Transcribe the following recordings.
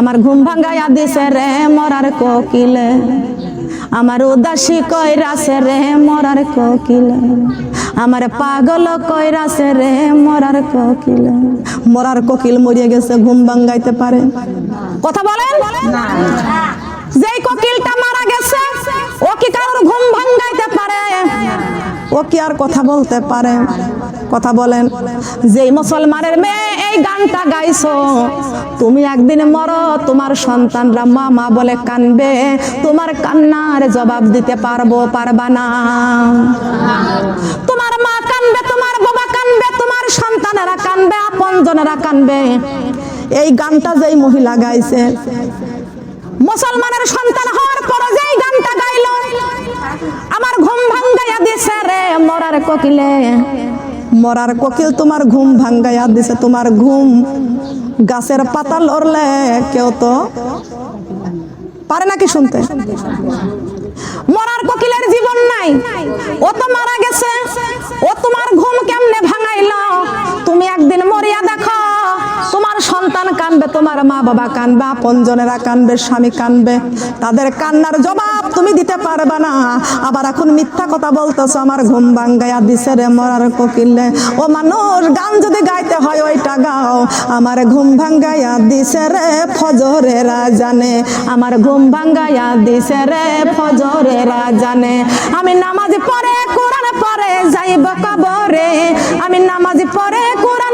আমার ঘুম ভাঙ্গাইয়া দিছে রে, মরার কোকিলে। আমার উদাসী কইরাছে রে, মরার কোকিলে। আমার পাগল কইরাছে রে, মরার কোকিলে। মরার কোকিল মরিয়ে গেছে, ঘুম ভাঙ্গাইতে পারে। কথা বলেন? যেই কোকিলটা মারা গেছে, ও কি কারোর ঘুম ভাঙ্গাইতে পারে? ও কি আর কথা বলতে পারে? কথা বলেন, যেই মুসলমানের মেয়ে এই গানটা গাইছো, তুমি একদিন মরো, তোমার সন্তানরা মা মা বলে কানবে, তোমার কান্নার জবাব দিতে পারব, পারবা না। তোমার মা কানবে, তোমার বাবা কানবে, তোমার সন্তানেরা কানবে, আপনজনেরা কানবে। এই গানটা যেই মহিলা গাইছে, মুসলমানের সন্তান হওয়ার পর যেই গানটা গাইলো দিছে রে মরার কোকিলে। মরার কোকিল তোমার ঘুম ভাঙ্গাইয়া দিছে তোমার ঘুম গাছের পাতা লড়লে কেউ তো পারে নাকি শুনতে? মরার কোকিলের জীবন নাই ও তো মারা গেছে ও তোমার ঘুম কেমনে ভাঙাইলো? তুমি একদিন মরিয়া দেখো সন্তান কানবে, তোমার মা বাবা কানবে আপনজনেরা কানবে, স্বামী কানবে। তাদের কান্নার জবাব তুমি দিতে পারবে না। আবার এখন মিথ্যা কথা বলতেছো, আমার ঘুম ভাঙ্গাইয়া দিছে রে মরার কোকিলে। ও মানুষ, গান যদি গাইতে হয় ওইটা গাও। আমার ঘুম ভাঙ্গাইয়া দিছে রে ফজরেরা জানে আমার ঘুম ভাঙ্গাইয়া দিছে রে ফজরেরা জানে আমি নামাজ পড়ে, কোরআন পড়ে, যাইব কবরে। আমি নামাজ পড়ে, কোরআন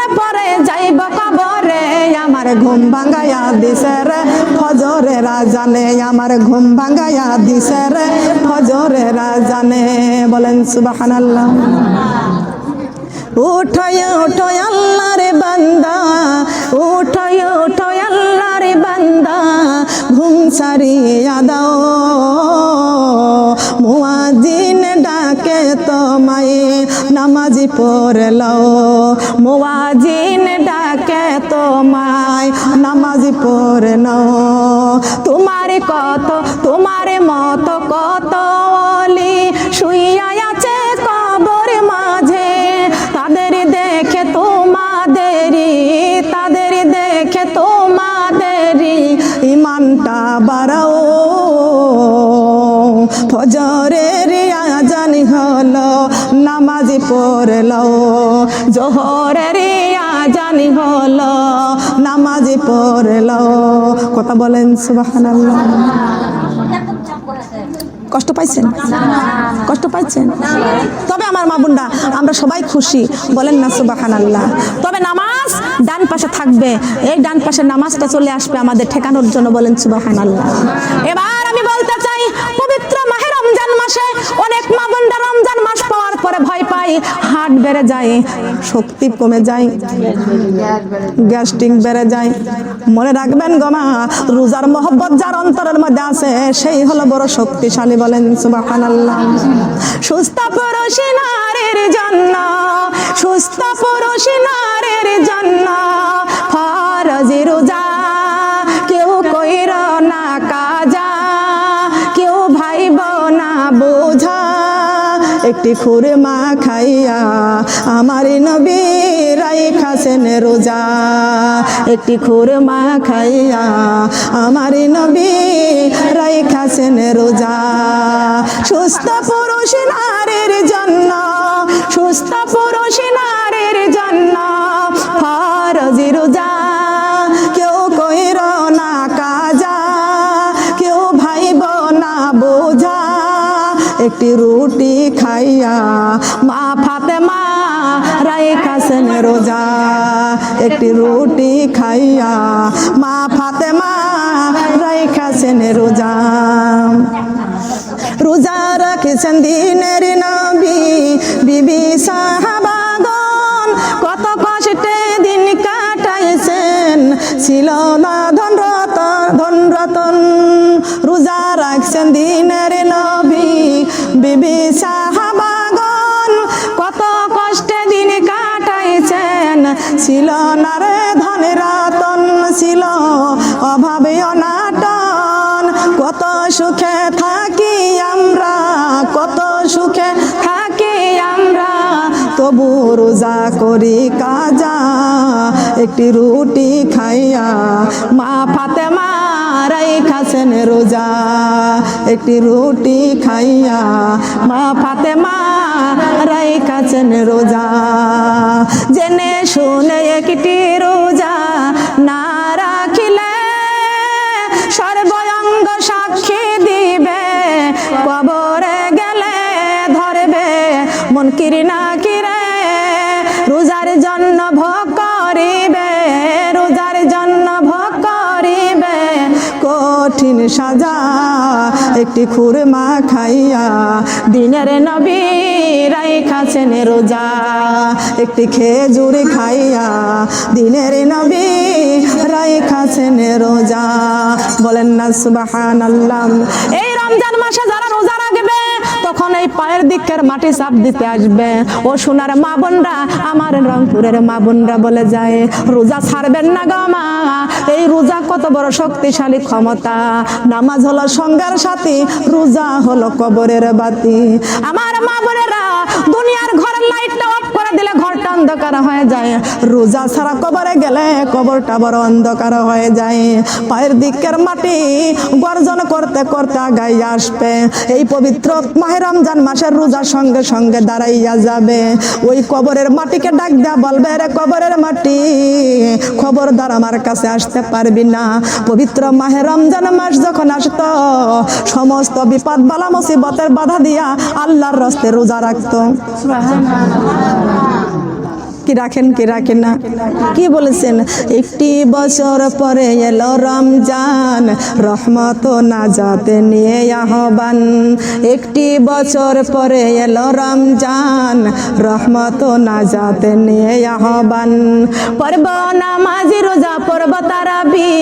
ঘুম ভাঙ্গাইয়া দিছে রে। ফজরেরা জানে আমার ঘুম ভাঙ্গাইয়া দিছে রে। ফজরেরা জানে বলেন সুবহানাল্লাহ। উঠয় উঠয় আল্লাহর বান্দা উঠয় উঠয় আল্লাহর বান্দা, ঘুম সারিয়া দাও। নামাজি পড়লাও। মুয়াজিন ডাকে তোমায়, নামাজি পড়লাও। তোমার কত, তোমার মত কত অলি শুইয়া আছে কবর মাঝে। তাদের দেখে তোমাদেরই তাদের দেখে তোমাদেরই ইমানটা বাড়াও। ফজরের আজান হলো নামাজি পড়ল। জোহরের আজান হলো, নামাজি পড়ল। কথা বলেন, সুবহানাল্লাহ। কষ্ট পাইছেন? কষ্ট পাইছেন? তবে আমার মা বোনরা, আমরা সবাই খুশি। বলেন না সুবাহান আল্লাহ তবে নামাজ ডান পাশে থাকবে। এই ডান পাশে নামাজটা চলে আসবে আমাদের ঠেকানোর জন্য। বলেন সুবাহান আল্লাহ এবার আমি বলতে চাই, পবিত্র মাহে রমজান মাসে অনেক মা বোনরা রমজান মাস পাই হার্ট বেড়ে যায়, শক্তি কমে যায়, গ্যাস্ট্রিক বেড়ে যায়। মনে রাখবেন গমা রোজার মহব্বত যার অন্তরের মধ্যে আছে, সেই হলো বড় শক্তিশালী বলেন, সুবহানাল্লাহ। সুস্থ পুরুষ নারীর জন্য, সুস্থ পুরুষ নারীর জন্য একটি খুরমা খাইয়া আমার নবী রাই খাসেন রোজা। একটি খুরমা খাইয়া আমার নবী রাই খাসেন রোজা। সুস্থ পুরুষ নারীর জন্য, সুস্থ পুরুষ নারীর জন্য একটি রুটি খাইয়া, মা ফাতেমা রাই খাসেন রোজা। একটি রুটি খাইয়া, মা ফাতেমা রাই খাসেন রোজা। রোজা রাখেছেন দিনের নবী, বিবি সাহাবাগন কত কষ্টে দিন কাটাইছেন, ছিল না ধন রতন রোজা রাখছেন দিনের সাহাবাগন কত কষ্টে দিন কাটাইছেন। ছিল না রে ধন রতন ছিল অভাবে অনাটন। কত সুখে থাকি আমরা, কত সুখে থাকি আমরা। তবু রোজা করি কাজা, একটি রুটি খাইয়া, মা ফাতেমা রাইখাছেন রোজা, একটি রুটি খাইয়া মা ফাতেমা রাইখাছেন রোজা। জেনে শুনে একটি রোজা না রাখিলে সর্বঙ্গ সাক্ষী দিবে, কবরে গেলে ধরবে মন কিরি সাজা, একটি খুরমা খাইয়া দিনের নবী রাইখাছেন রোজা, একটি খেজুর খাইয়া দিনের নবী রাইখাছেন রোজা। বলেন না সুবাহান আল্লাহ এই রমজান মাসে যারা এই পায়ের দিকের মাটি চাপ দিতে আসবে। ও সোনার মা বোনরা, আমার রংপুরের মা বোনরা বলে যায়, রোজা ছাড়বেন না গো মা। এই রোজা কত বড় শক্তিশালী ক্ষমতা। নামাজ হলো সঙ্গের সাথী, রোজা হলো কবরের বাতি। আমার মা বোনেরা, দুনিয়ার ঘরের লাইটটা অফ দিলে ঘরটা অন্ধকার হয়ে যায়। রোজা ছাড়া কবরে গেলে কবরটা বড় অন্ধকার হয়ে যায়। পায়ের দিকের মাটি গর্জন করতে করতে আগাই আসবে। এই পবিত্র মাহে রমজান মাসের রোজার সঙ্গে সঙ্গে দাঁড়াইয়া যাবে। ওই কবরের মাটিকে ডাক দেয়া বলবে, রে কবরের মাটি, খবরদার আমার কাছে আসতে পারবি না। পবিত্র মাহে রমজান মাস যখন আসতো, সমস্ত বিপদ বালা মুসিবতের বাধা দিয়া আল্লাহর রস্তে রোজা রাখতো। কি রাখেন কি রাখেন না? কি বলেছেন? একটি বছর পরে এলো রমজান, রহমত নাজাতে নিয়ে আহ্বান। একটি বছর পরে এলো রমজান, রহমত নাজাতে নিয়ে আহ্বান। পর্ব নামাজি, রোজা পর্ব তারাবি,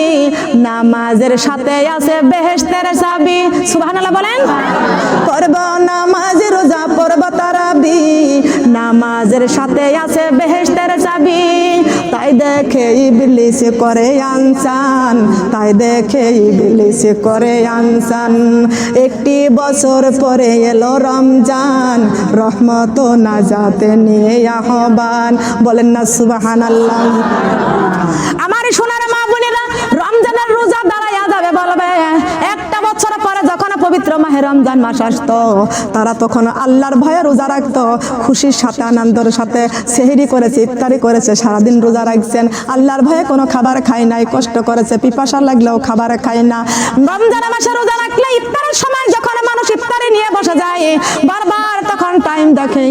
নামাজের সাথে আছে বেহেশতের সাবি সুবহানাল্লাহ বলেন। পর্ব নামাজি, রোজা নামাজের সাথে আছে বেহেশতের চাবি। তাই দেখে ইবলিস করে আনসান, তাই দেখে ইবলিস করে আনসান। একটি বছর পরে এলো রমজান, রহমত নাজাতে নিয়ে আহ্বান। বলেন না সুবাহান আল্লাহ আমার সোনার মা বোনেরা বছর পরে যখন পবিত্র মাহে রমজান মাস আসতো, তারা তখন আল্লাহর ভয়ে রোজা রাখতো। খুশির সাথে, আনন্দর সাথে, সেহেরি করেছে, ইফতারি করেছে, সারাদিন রোজা রাখছেন। আল্লাহর ভয়ে কোনো খাবার খায় নাই, কষ্ট করেছে, পিপাসা লাগলেও খাবার খায় না। রমজান মাসে রোজা রাখলে ইফতারের সময় যখন ইফতারি নিয়ে বসে যায়। বারবার তখন টাইম দেখে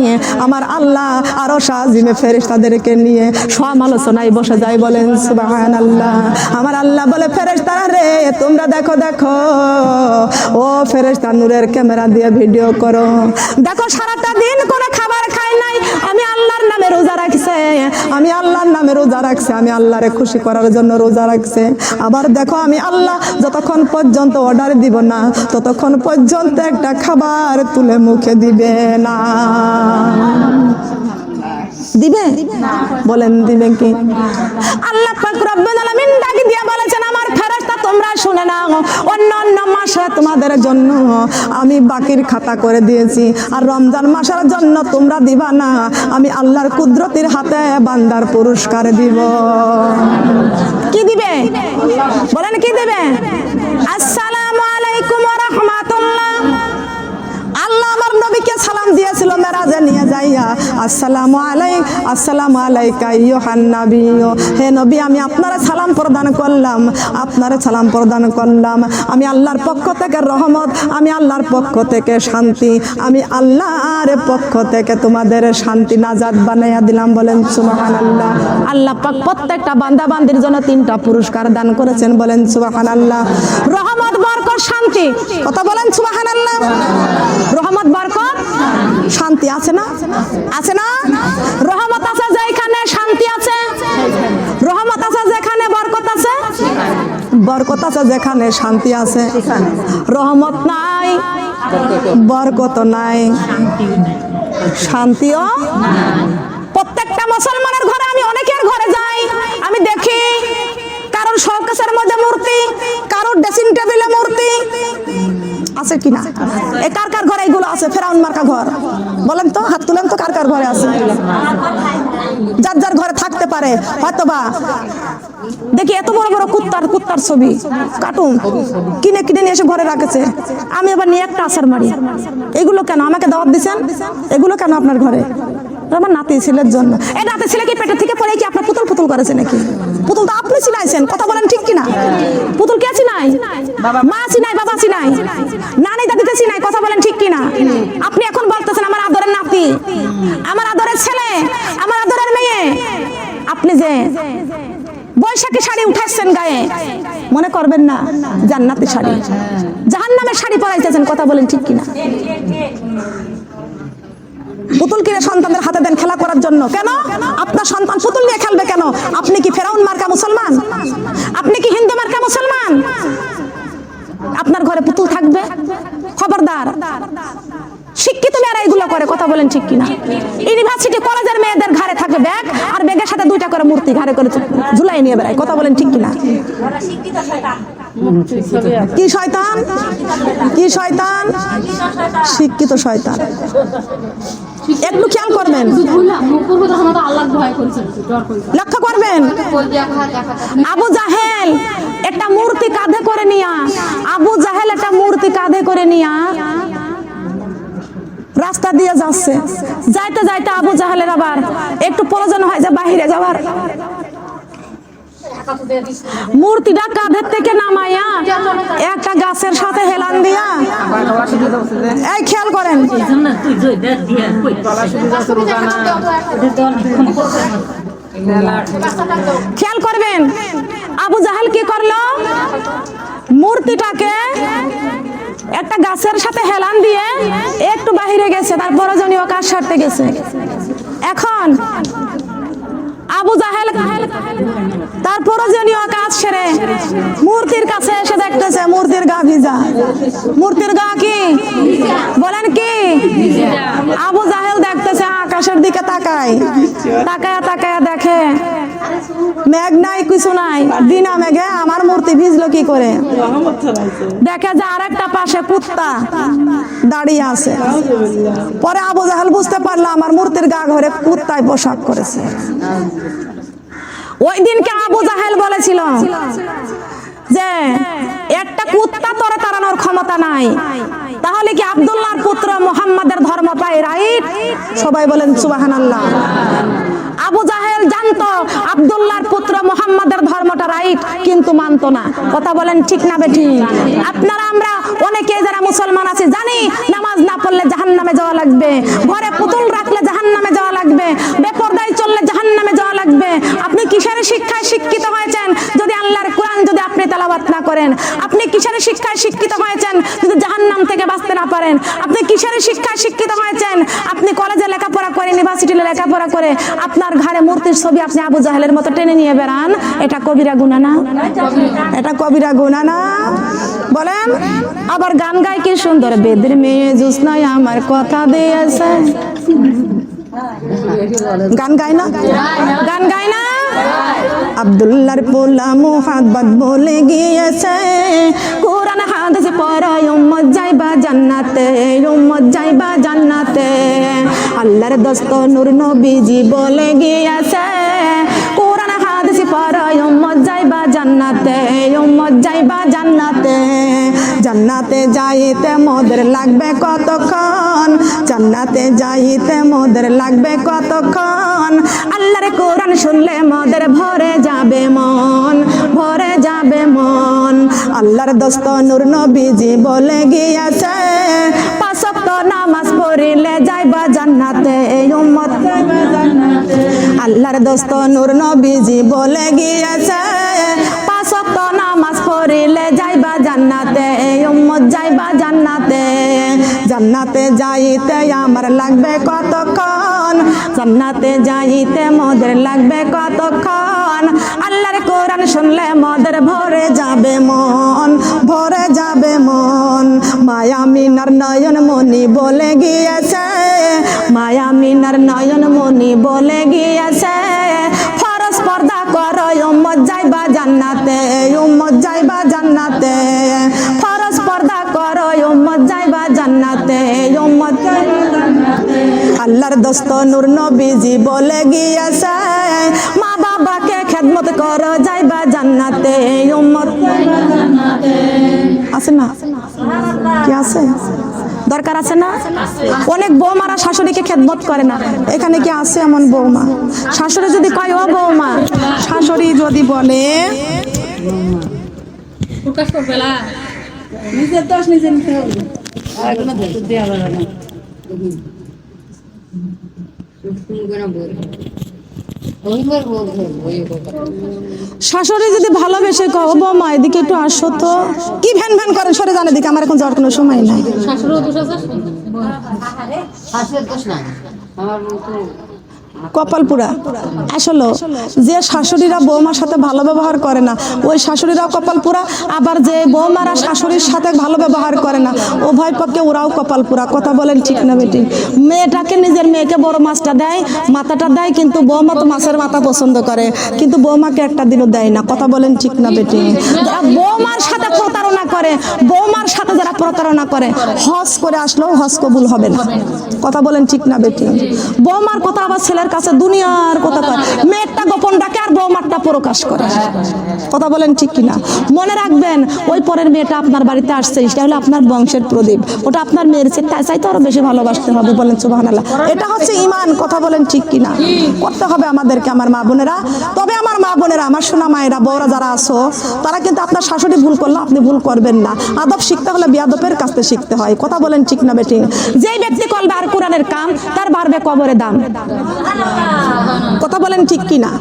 আমার আল্লাহ আরও সাজিমে ফেরেস তাদেরকে নিয়ে সমালোচনায় বসে যায় বলেন সুবাহান আল্লাহ আমার আল্লাহ বলে ফেরেস তারা রে, তোমরা দেখো দেখো। ও ফেরেস নূরের ক্যামেরা দিয়ে ভিডিও করো। দেখো, সারাটা দিন কোনো খাবার খাই নাই। আমি আল্লাহর নামে রোজা রাখছে। আমি আল্লাহর নামে রোজা রাখছে আমি আল্লাহরে খুশি করার জন্য রোজা রাখছে। আবার দেখো আমি আল্লাহ যতক্ষণ পর্যন্ত অর্ডার দিব না ততক্ষণ পর্যন্ত একটা খাবার তুলে মুখে দিবে না। দিবে? বলেন দিবে কি? আল্লাহ পাক রব্বুল আলামিন ডাকি দিয়া বলেছেন আমার তোমরা শুনে নাও অন্য অন্য মাসে তোমাদের জন্য আমি বাকির খাতা করে দিয়েছি। আর রমজান মাসের জন্য তোমরা দিবা না আমি আল্লাহর কুদরতির হাতে বান্দার পুরস্কার দিব। কি দিবে? বলেন কি দেবে? আসসালামু দিয়েছিল মেরাজে নিয়ে যাইয়া। হে নবী, আমি আপনারা সালাম প্রদান করলাম, আপনারা সালাম প্রদান করলাম। আমি আল্লাহর পক্ষ থেকে রহমত, আমি আল্লাহর পক্ষ থেকে শান্তি, আমি আল্লাহর পক্ষ থেকে তোমাদের শান্তি নাজাদ বানাইয়া দিলাম বলেন সুবাহান আল্লাহ আল্লাহ পাক প্রত্যেকটা বান্দা বান্দির জন্য তিনটা পুরস্কার দান করেছেন বলেন সুবাহান আল্লাহ রহমত, বরকত, শান্তি। কথা বলেন সুবাহান আল্লাহ রহমত, বরকত শান্তি আছে না? আছে না? রহমত আছে যেখানে শান্তি আছে? রহমত আছে যেখানে বরকত আছে? বরকত আছে যেখানে শান্তি আছে। রহমত নাই, বরকত নাই, শান্তিও প্রত্যেকটা মুসলমানের ঘরে আমি অনেকের ঘরে যাই। আমি দেখি কারোর শোকেসের মধ্যে মূর্তি, কারোর ড্রেসিং টেবিলে মূর্তি। আছে কিনা এ কার কার ঘরে এগুলো আছে? ফেরাউন মার্কা ঘর। বলেন তো, হাত তুলেন তো কার কার ঘরে আছে? যার যার ঘরে থাকতে পারে হয়তো বা দেখি, এত বড় বড় কুত্তার কুত্তার ছবি কার্টুন কিনে কিনে নিয়ে এসে ঘরে রাখেছে। আমি আবার নিয়ে একটা আসার মারি। এগুলো কেন আমাকে দাওয়াত দিচ্ছেন এগুলো কেন আপনার ঘরে? আমার নাতি ছেলের জন্য। এই নাতি ছেলে কি পেটের থেকে পড়ে কি আপনার পুতুল পুতুল করেছে নাকি? পুতুল তো আপনি চিনাইছেন, কথা বলেন ঠিক কিনা? পুতুল কে চিনাই মা চিনাই বাবা চিনাই নানি দাদিকে চিনাই কথা বলেন ঠিক কিনা? আপনি এখন বলতেছেন আমার আদরের নাতি, আমার আদরের ছেলে, আমার আদরের মেয়ে। আপনি যে বৈশাখী শাড়ি উঠাচ্ছেন গায়ে, মনে করবেন না, জান্নাতি শাড়ি। জাহান্নামের শাড়ি পরাইতেছেন, কথা বলেন ঠিক কিনা? পুতুল কিনে সন্তানদের করার জন্য। কেন? আপনার সন্তান পুতুল নিয়ে খেলবে কেন? আপনি কি ফেরাউন মার্কা মুসলমান? আপনি কি হিন্দু মার্কা মুসলমান? আপনার ঘরে পুতুল থাকবে? খবরদার। শিক্ষিত মেয়েরা এগুলো করে, কথা বলেন ঠিক কিনা? ইউনিভার্সিটি কলেজের মেয়েদের ঘরে থাকে ব্যাগ, আর ব্যাগের সাথে দুইটা করে মূর্তি ঘরে করে ঝুলাই নিয়ে বেড়ায়, কথা বলেন ঠিক কিনা? কি শয়তান? কি শয়তান? শিক্ষিত শয়তান। একটু খেয়াল করবেন। লক্ষ্য করবেন। আবু জাহেল একটা মূর্তি কাঁধে করে নিয়া। আবু জাহেল একটা মূর্তি কাঁধে করে নিয়া রাস্তা দিয়ে যাচ্ছে। যাইতে যাইতে আবু জাহেলের আবার একটু প্রয়োজন হয় যে বাহিরে যাওয়ার। মূর্তিটা কাঁধের থেকে নামাইয়া একটা গাছের সাথে হেলান দিয়া। এই খেয়াল করেন। খেয়াল করবেন? আবু জাহেল কি করল? মূর্তিটাকে একটা গাছের সাথে হেলান দিয়ে একটু বাহিরে গেছে তার প্রয়োজনীয় কাজ সারতে গেছে। এখন আবু জাহেল তার প্রয়োজনীয় কাজ সেরে। মূর্তির কাছে এসে দেখতেছে, মূর্তির গা ভিজা। মূর্তির গা কি? বলেন কি? আবু জাহেল দেখতেছে, আকাশের দিকে তাকায়। তাকায়া তাকায়া দেখে, মেঘ নাই, কিছু নাই। বিনা মেঘে আমার মূর্তি ভিজলো কি করে? দেখে যে আর একটা পাশে কুত্তা দাঁড়িয়ে আছে। পরে আবু জাহেল বুঝতে পারল, আমার মূর্তির গা ঘরে কুত্তায় পোশাক করেছে। ওই দিনকে আবু জাহেল বলেছিল যে, একটা কুত্তা তোরে তাড়ানোর ক্ষমতা নাই। তাহলে কি আব্দুল্লাহর পুত্র মোহাম্মদের ধর্ম পায়, রাইট? সবাই বলেন সুবাহান আল্লাহ আবু জাহেল জানতো আব্দুল্লাহর পুত্র মোহাম্মদের ধর্মটা রাইট, কিন্তু মানতো না। কথা বলেন ঠিক না বেঠি? আপনারা, আমরা অনেকে যারা মুসলমান আছি, জানি নামাজ না পড়লে জাহান্নামে যাওয়া লাগবে। ঘরে পুতুল রাখলে জাহান্নামে যাওয়া লাগবে। বেপরদায় চললে জাহান্নামে যাওয়া লাগবে। আপনি কিসের শিক্ষায় শিক্ষিত হয়েছেন? যদি আল্লাহর কোরআন যদি আপনি তেলাওয়াত না করেন, আপনি কিসের শিক্ষায় শিক্ষিত হয়েছেন? যদি জাহান্নাম থেকে বাঁচতে না পারেন, আপনি কিসের শিক্ষায় শিক্ষিত হয়েছেন? আপনি কলেজে লেখাপড়া করে ইউনিভার্সিটিতে লেখাপড়া করে, আপনার ঘরে মূর্তির ছবি আপনি আবু জাহেলের মতো টেনে নিয়ে বেড়ান এটা কবিরা গুণা না? এটা কবিরা গুণা না? বলেন। আবার গান গায় কি সুন্দর বেদের মেয়ে জুসনাই আমার কথা দিয়েছে। গান গায় না? গান গায় না? আব্দুল্লাহর পোলা মুহাব্বত বলে গিয়েছে। কোরআন হাদিস পড়ায় উম্মত যাইবা জান্নাতে উম্মত যাইবা জান্নাতে। আল্লাহর দোস্ত নূর নবীজি বলে গিয়েছে কোরআন হাদিস পড়ায় উম্মত যাইবা জান্নাতে উম্মত যাইবা জান্নাতে। জান্নাতে যাইতে মোদের লাগবে কতক্ষণ? জান্নাতে যাইতে মোদের লাগবে কতক্ষণ? আল্লাহর কোরআন শুনলে মদের ভরে যাবে মন, ভরে যাবে মন। আল্লাহর দোস্ত নূর নবীজি বলে গিয়েছে পাঁচক্ত নামাজ পড়িলে যাইবা জান্নাতে, এই উম্মত আল্লাহর দোস্ত নূর নবীজি বলে গিয়েছে পাঁচক্ত নামাজ পড়িলে যাইবা জান্নাতে, এই উম্মত যাইবা জান্নাতে। জান্নাতে যাইতে আমার লাগবে কতক্ষণ? জান্নাতে যাইতে মোদের লাগবে কতক্ষণ? আল্লাহর কোরআন শুনলে মদের ভরে যাবে মন, ভরে যাবে মন। মায়া মিনার নয়ন মনি বলে গিয়েছে, মায়া মিনার নয়ন মনি বলে গিয়েছে। ফরস পর্দা করো উম্মত যাইবা জান্নাতে উম্মত যাইবা জান্নাতে। ফরস পর্দা আল্লাহর দোস্ত নূর নবীজি বলে গিয়েছে মা বাবা কর যাইবা জান্নাতে উম্মত। আছে না? কি আছে? দরকার আছে না? অনেক বৌমারা শাশুড়িকে খেদমত করে না। এখানে কি আছে এমন বৌমা? শাশুড়ি যদি কয় ও বৌমা শাশুড়ি যদি বলে নিজের দোষ নিজে নিতে হবে আর কোনো দোষ দেওয়া যাবে না শাশুড়ি যদি ভালোবেসে কও মা বৌমা এদিকে একটু আসো তো। কি ভ্যান ভ্যান করেন সরে জানে দিকে? আমার এখন যাওয়ার কোনো সময় নাই। শাশুড়ও কপালপুরা। আসলে যে শাশুড়িরা বৌমার সাথে ভালো ব্যবহার করে না, ওই শাশুড়িরাও কপালপুরা, আবার যে বৌমারা শাশুড়ির সাথে ভালো ব্যবহার করে না, উভয় পক্ষে ওরাও কপালপুরা। কথা বলেন ঠিক না বেটি? মেয়েটাকে নিজের মেয়েকে বড় মাছটা দেয়, মাথাটা দেয়, কিন্তু বৌমা তো মাছের মাথা পছন্দ করে, কিন্তু বৌমাকে একটা দিনও দেয় না। কথা বলেন ঠিক না বেটি? যারা বৌমার সাথে প্রতারণা করে, বৌমার সাথে যারা প্রতারণা করে, হজ করে আসলেও হজ কবুল হবে না। কথা বলেন ঠিক না বেটি? বৌমার কথা আবার ছেলের কাছে দুনিয়ার কথা কয়। মেয়েরটা গোপন রাখে আর বৌমারটা প্রকাশ করে। কথা বলেন ঠিক কিনা? মনে রাখবেন ওই পরের মেয়েটা আপনার বাড়িতে আসছে সেটা হলো আপনার বংশের প্রদীপ। ওটা আপনার মেয়ের চাইতে আরও বেশি ভালোবাসতে হবে বলেন সুবহানাল্লাহ। এটা হচ্ছে ইমান কথা বলেন ঠিক কিনা? করতে হবে আমাদেরকে আমার মা বোনেরা। তবে আমার মা বোনেরা আমার সোনা মায়েরা বউরা যারা আছো তারা কিন্তু আপনার শাশুড়ি ভুল করলে আপনি ভুল করবেন না। আদব শিখতে হলে বিয়াদবের কাছে শিখতে হয়। কথা বলেন ঠিক না বেঠিক যেই ব্যক্তি করবে আর কোরআনের কাম তার বাড়বে কবরে দাম। কথা বলেন ঠিক কি না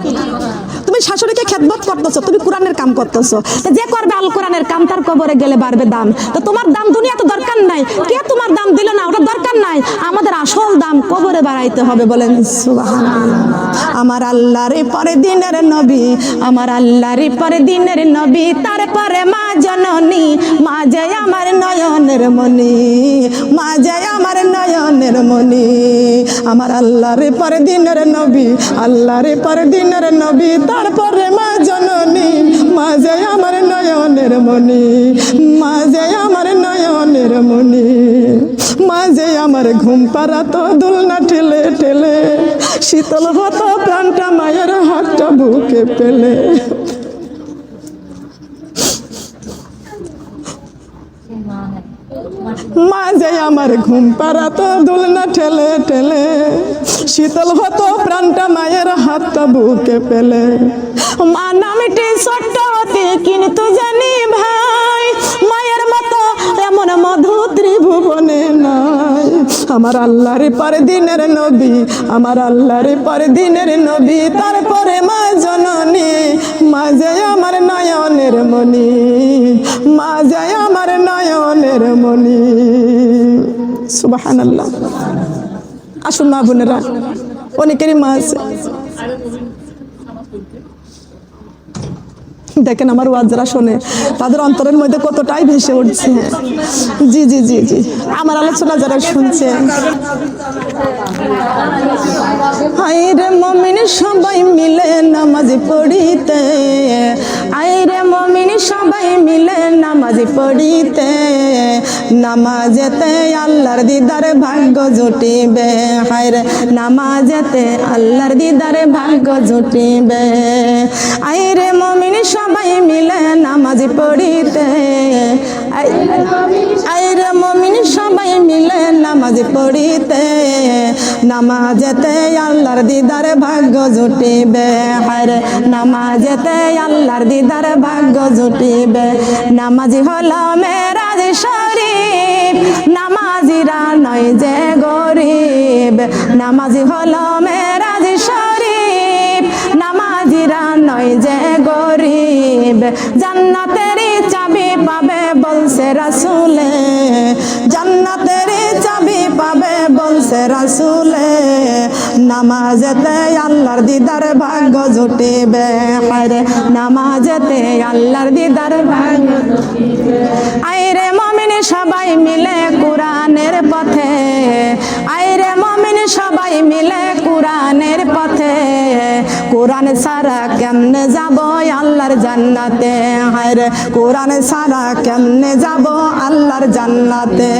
তুমি শাশুড়িকে খেদমত করতেছো, তুমি কোরআনের কাম করতেছো। যে করবে আল কোরআনের কাম, তার কবরে গেলে বাড়বে দাম। তো তোমার দাম দুনিয়া তো দরকার নাই। কে তোমার দাম দিল না, ওটা দরকার নাই। আমাদের আসল দাম কবরে বাড়াইতে হবে বলেন আমার আল্লাহর পরে দিনের নবী, আমার আল্লাহর পরে দিনের নবী, তারপরে মা জননী, মা যায় আমার নয়নের মনি মা যায় আমার নয়নের মনি আমার আল্লাহর পরে দিনের নবী, আল্লাহর পরে দিনের নবী, তারপরে মা জননী, মা যায় আমার নয়নের মনি মা যায় আমার নয়নের মনি মাঝে আমার ঘুম পাড়াতো, দোলনা ঠেলে ঠেলে, শীতল হতো প্রাণটা মায়ের হাতটা বুকে পেলে। মাঝে আমার ঘুম পাড়াতো দুলনা ঠেলে ঠেলে। শীতল হতো প্রাণটা মায়ের হাতটা বুকে পেলে। মা নামটি ছোট্ট হতে কিন্তু জানি ভাই, মায়ের মতো এমন মধু ত্রিভুবনে নাই। আমার আল্লাহর পরে দিনের নবী, আমার আল্লাহর পরে দিনের নবী, তারপরে মা জননী, মা যায় আমার নয়নের মনি মা যায় আমার নয়নের মনি সুবাহান আল্লাহ আসুন মা বোনেরা, অনেকেরই মা আছে। দেখেন আমার ওয়াজ যারা শোনে, তাদের অন্তরের মধ্যে কতটাই ভেসে উঠছে। জি জি জি জি। আমার আলোচনা যারা শুনছে। আইরে মমিন, সবাই মিলে নামাজ পড়িতে। আইরে মমিন, সবাই মিলে নামাজ পড়িতে। নামাজেতে আল্লাহর দিদারে ভাগ্য জুটিবে। হায়রে নামাজেতে আল্লাহর দিদারে ভাগ্য জুটিবে। আইরে মমিন, সবাই মিলে নামাজ পড়িতে। আই- আইরে মমিন, সবাই মিলে নামাজ পড়িতে। নামাজেতে আল্লাহর দিদারে ভাগ্য জুটিবে। হায়রে নামাজেতে আল্লাহর দিদারে ভাগ্য জুটিবে। নামাজি হলো মেরাজ শরীফ, নামাজিরা নয় যে গরিব। নামাজি হলো মেরাজ শরীফ, নামাজিরা নয় যে গরিব জান্নাতের চাবি পাবে বলছে রাসুলে। জান্নাতের চাবি পাবে বলছে রাসুলে। নামাজেতে আল্লাহর দিদার ভাগ্য জুটিবে। হায়রে, নামাজেতে আল্লাহর দিদার ভাগ্য আইরে মমিন সবাই মিলে কোরআনের পথে। সবাই মিলে কোরআনের পথে। কোরআন সারা কেমনে যাব আল্লাহর জান্নাতে? হায়রে, কোরআন সারা কেমনে যাব আল্লাহর জান্নাতে?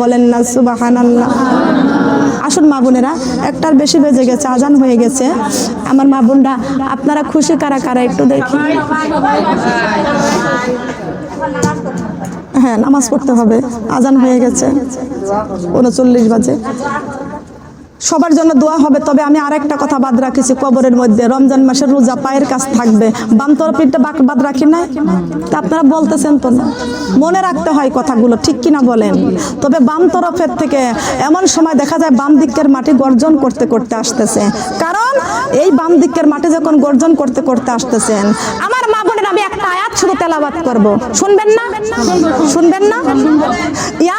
বলেন না সুবাহান আল্লাহ আসুন মা বোনেরা, একটার বেশি বেজে গেছে, আজান হয়ে গেছে। আমার মা বোনরা, আপনারা খুশি কারা কারা একটু দেখি? হ্যাঁ নামাজ পড়তে হবে। আজান হয়ে গেছে। উনচল্লিশ বাজে। সবার জন্য দোয়া হবে, তবে আমি আরেকটা কথা বাদ রাখেছি কবরের মধ্যে। রমজান মাসের রোজা পায়ের কাছ থাকবে। বাম তরফিরটা বাক বাদ রাখি না তা আপনারা বলতেছেন তো না। মনে রাখতে হয় কথাগুলো, ঠিক কিনা বলেন? তবে বাম তরফের থেকে এমন সময় দেখা যায় বাম দিকের মাটি গর্জন করতে করতে আসতেছে। কারণ এই বাম দিকের মাটি যখন গর্জন করতে করতে আসতেছেন, আমার মা বোনের আমি একটা আয়াত শুধু তেলাবাত করব। শুনবেন না? শুনবেন না? ইয়া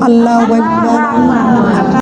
আল্লাহু